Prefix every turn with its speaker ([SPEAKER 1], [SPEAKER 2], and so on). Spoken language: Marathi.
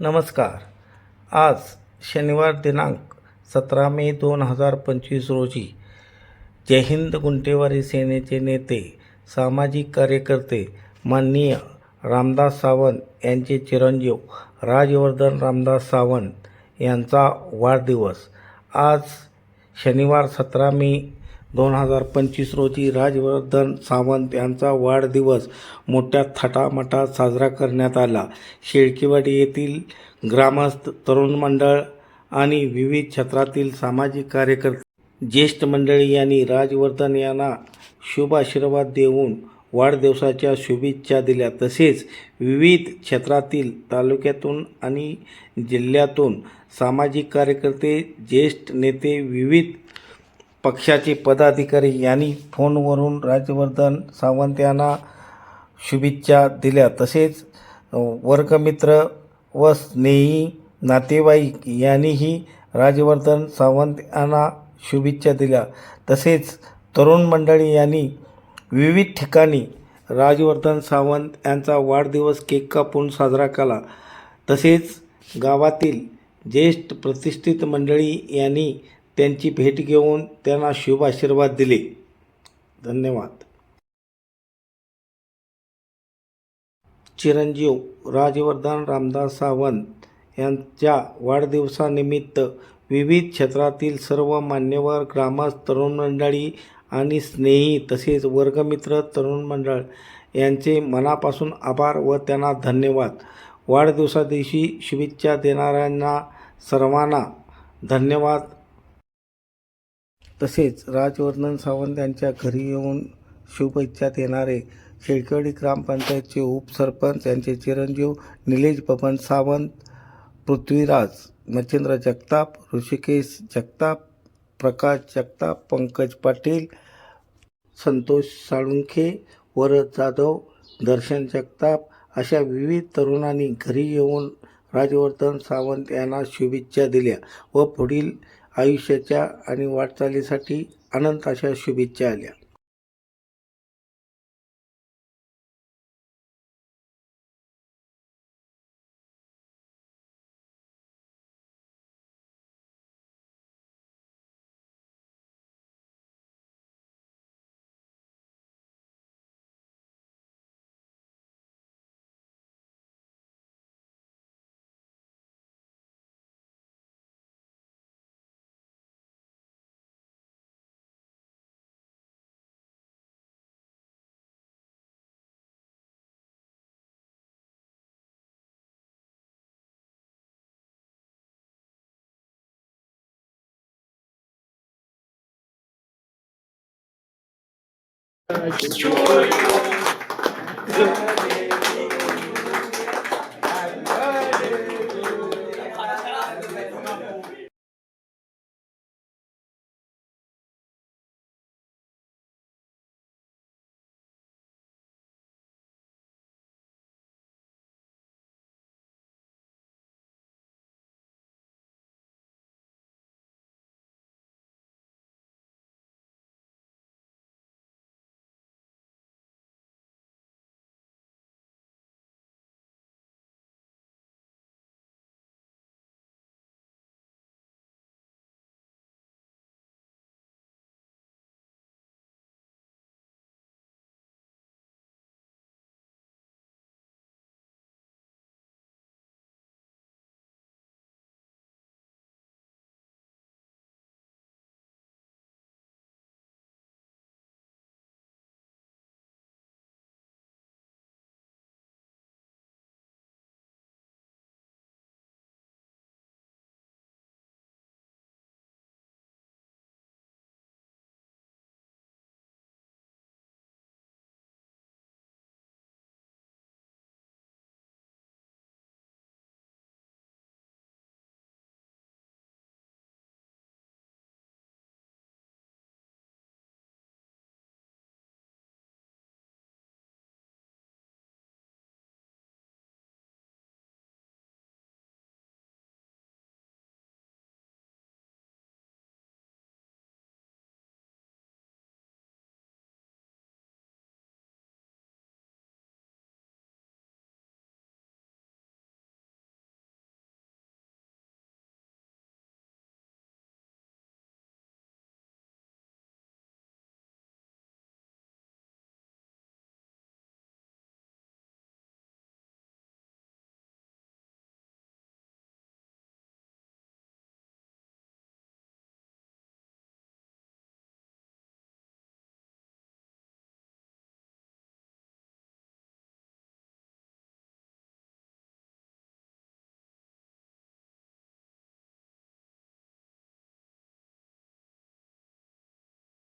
[SPEAKER 1] नमस्कार. आज शनिवार दिनांक सतरा मे दोन हजार पंचवीस रोजी जय हिंद गुंटेवारी सेनेचे नेते सामाजिक कार्यकर्ते माननीय रामदास सावंत यांचे चिरंजीव राजवर्धन रामदास सावंत यांचा वाढदिवस. आज शनिवार सतरा मे दोन हजार पंचवीस रोजी राजवर्धन सावंत यांचा वाढदिवस मोठ्या थाटामाटात साजरा करण्यात आला. शेळकेवाडी येथील ग्रामस्थ तरुण मंडळ आणि विविध क्षेत्रातील सामाजिक कार्यकर्ते ज्येष्ठ मंडळी यांनी राजवर्धन यांना शुभ आशीर्वाद देऊन वाढदिवसाच्या शुभेच्छा दिल्या. तसेच विविध क्षेत्रातील तालुक्यातून आणि जिल्ह्यातून सामाजिक कार्यकर्ते ज्येष्ठ नेते विविध पक्षाचे पदाधिकारी यांनी फोनवरून राजवर्धन सावंत यांना शुभेच्छा दिल्या. तसेच वर्गमित्र व स्नेही नातेवाईक यांनीही राजवर्धन सावंत यांना शुभेच्छा दिल्या. तसेच तरुण मंडळी यांनी विविध ठिकाणी राजवर्धन सावंत यांचा वाढदिवस केक कापून साजरा केला. तसेच गावातील ज्येष्ठ प्रतिष्ठित मंडळी यांनी त्यांची भेट घेऊन त्यांना शुभ आशीर्वाद दिले. धन्यवाद. चिरंजीव राजवर्धन रामदास सावंत यांच्या वाढदिवसानिमित्त विविध क्षेत्रातील सर्व मान्यवर ग्रामस्थ तरुण मंडळी आणि स्नेही तसेच वर्गमित्र तरुण मंडळ यांचे मनापासून आभार व त्यांना धन्यवाद. वाढदिवसादिवशी शुभेच्छा देणाऱ्यांना सर्वांना धन्यवाद. तसेच राजवर्धन सावंत यांच्या घरी येऊन शुभेच्छा देणारे शेळकेवाडी ग्रामपंचायतचे उपसरपंच यांचे चिरंजीव निलेश बबन सावंत पृथ्वीराज मच्छिंद्र जगताप ऋषिकेश जगताप प्रकाश जगताप पंकज पाटील संतोष साळुंखे वरद जाधव दर्शन जगताप अशा विविध तरुणांनी घरी येऊन राजवर्धन सावंत यांना शुभेच्छा दिल्या व पुढील आयुष्याच्या आणि वाटचालीसाठी अनंत अशा शुभेच्छा आल्या. Thank you.